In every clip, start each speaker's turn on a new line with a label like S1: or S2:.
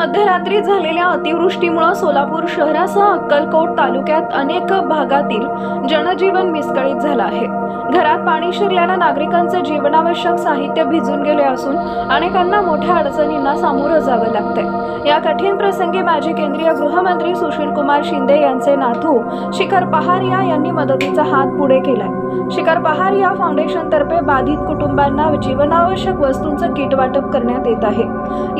S1: मध्यरात्री झालेल्या अतिवृष्टीमुळे सोलापूर शहरासह अक्कलकोट तालुक्यात अनेक भागातील जनजीवन विस्कळीत झालं आहे. घरात पाणी शिरल्यानं नागरिकांचे जीवनावश्यक साहित्य भिजून गेले असून अनेकांना मोठ्या अडचणींना सामोरं जावं लागतंय. या कठीण प्रसंगी माजी केंद्रीय गृहमंत्री सुशील कुमार शिंदे यांचे नातू शिखर पहारिया यांनी मदतीचा हात पुढे केलाय. शिखर पहार या फाउंडेशनतर्फे बाधित कुटुंबांना जीवनावश्यक वस्तूंचं किट वाटप करण्यात येत आहे.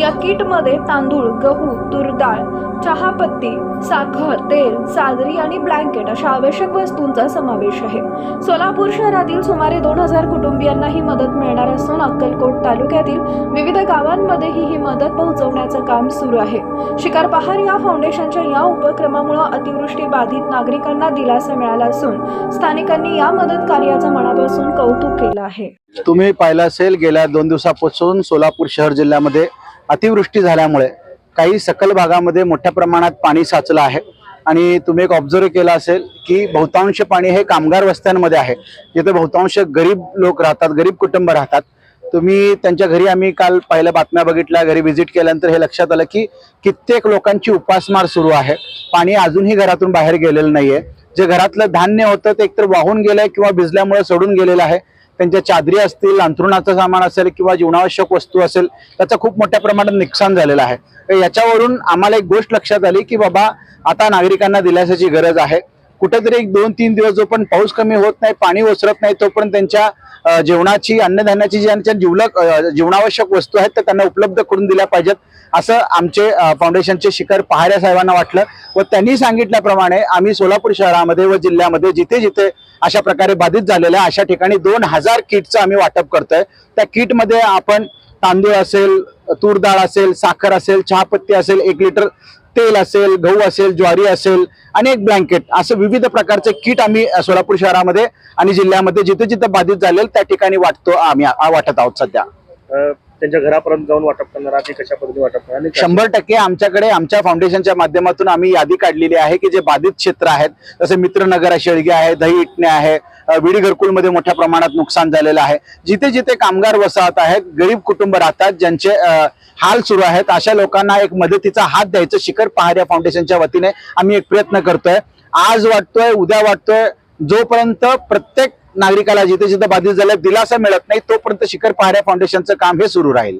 S1: या किटमध्ये तांदूळ गहू तूर डाळ चहापत्ती साखर तेल चादरी आणि ब्लँकेट अशा आवश्यक वस्तूंचा समावेश आहे. सोलापूर शहरातील सुमारे दोन हजार कुटुंबियांना ही मदत मिळणार असून अक्कलकोट तालुक्यातील विविध गावांमध्येही ही मदत पोहोचवण्याचं काम सुरू आहे. शिकार पहार या फाउंडेशनच्या या उपक्रमामुळे अतिवृष्टी बाधित नागरिकांना दिलासा मिळाला असून स्थानिकांनी या मदत कार्याचं मनापासून कौतुक केलं आहे.
S2: तुम्ही पाहिलं असेल गेल्या दोन दिवसापासून सोलापूर शहर जिल्ह्यामध्ये अतिवृष्टी झाल्यामुळे काही सकल भागामध्ये मोठ्या प्रमाणात पाणी साचलं आहे. आणि तुम्ही एक ऑब्झर्व केलं असेल की बहुतांश पाणी हे कामगार वस्त्यांमध्ये आहे. जिथे बहुतांश गरीब लोक राहतात गरीब कुटुंब राहतात. तुम्ही त्यांच्या घरी आम्ही काल पहिल्या बातम्या बघितल्या घरी व्हिजिट केल्यानंतर हे लक्षात आलं की कित्येक लोकांची उपासमार सुरू आहे. पाणी अजूनही घरातून बाहेर गेलेलं नाहीये. जे घरातलं धान्य होतं ते एकतर वाहून गेलंय किंवा भिजल्यामुळे सोडून गेलेलं आहे. त्यांच्या चादरी असतील अंथरुणाचं सामान असेल किंवा जीवनावश्यक वस्तू असेल त्याचं खूप मोठ्या प्रमाणात नुकसान झालेलं आहे. तर याच्यावरून आम्हाला एक गोष्ट लक्षात आली की बाबा आता नागरिकांना दिलासाची गरज आहे. कुठेतरी एक दोन तीन दिवस जो पण पाऊस कमी होत नाही पाणी ओसरत नाही तो पण त्यांच्या जेवणाची अन्नधान्याची ज्यांच्या जीवलक जीवनावश्यक वस्तू आहेत त्या त्यांना उपलब्ध करून दिल्या पाहिजेत. असं आमचे फाउंडेशनचे शिखर पहाऱ्या साहेबांना वाटलं व त्यांनी सांगितल्याप्रमाणे आम्ही सोलापूर शहरामध्ये व जिल्ह्यामध्ये जिथे जिथे अशा प्रकारे बाधित झालेल्या अशा ठिकाणी दोन हजार किटचं आम्ही वाटप करतोय. त्या किटमध्ये आपण तांदूळ असेल तूर डाळ असेल साखर असेल चहापत्ती असेल एक लिटर तेल असेल गहू असेल ज्वारी असेल आणि एक ब्लँकेट असं विविध प्रकारचे किट आम्ही सोलापूर शहरामध्ये आणि जिल्ह्यामध्ये जिथे जिथे बाधित झालेल त्या ठिकाणी वाटतो आम्ही वाटत आहोत सध्या.
S3: त्यांच्या घरापर्यंत जाऊन वाटप करणार कशा पद्धतीने वाटप करणार?
S2: शंभर टक्के आमच्याकडे आमच्या फाउंडेशनच्या माध्यमातून आम्ही यादी काढलेली आहे की जे बाधित क्षेत्र आहेत जसे मित्रनगर शेळगे आहे दही इटणे आहे विडी घरकुलमध्ये मोठ्या प्रमाणात नुकसान झालेलं आहे. जिथे जिथे कामगार वसाहत आहेत गरीब कुटुंब राहतात ज्यांचे हाल सुरू आहेत अशा लोकांना एक मदतीचा हात द्यायचं शिखर पहाड्या फाउंडेशनच्या वतीने आम्ही एक प्रयत्न करतोय. आज वाटतोय उद्या वाटतोय जोपर्यंत प्रत्येक नागरिकाला जिथे जिथे बाधित झाल्या दिलासा मिळत नाही तोपर्यंत शिखर पहाड्या फाउंडेशनचं काम हे सुरू राहील.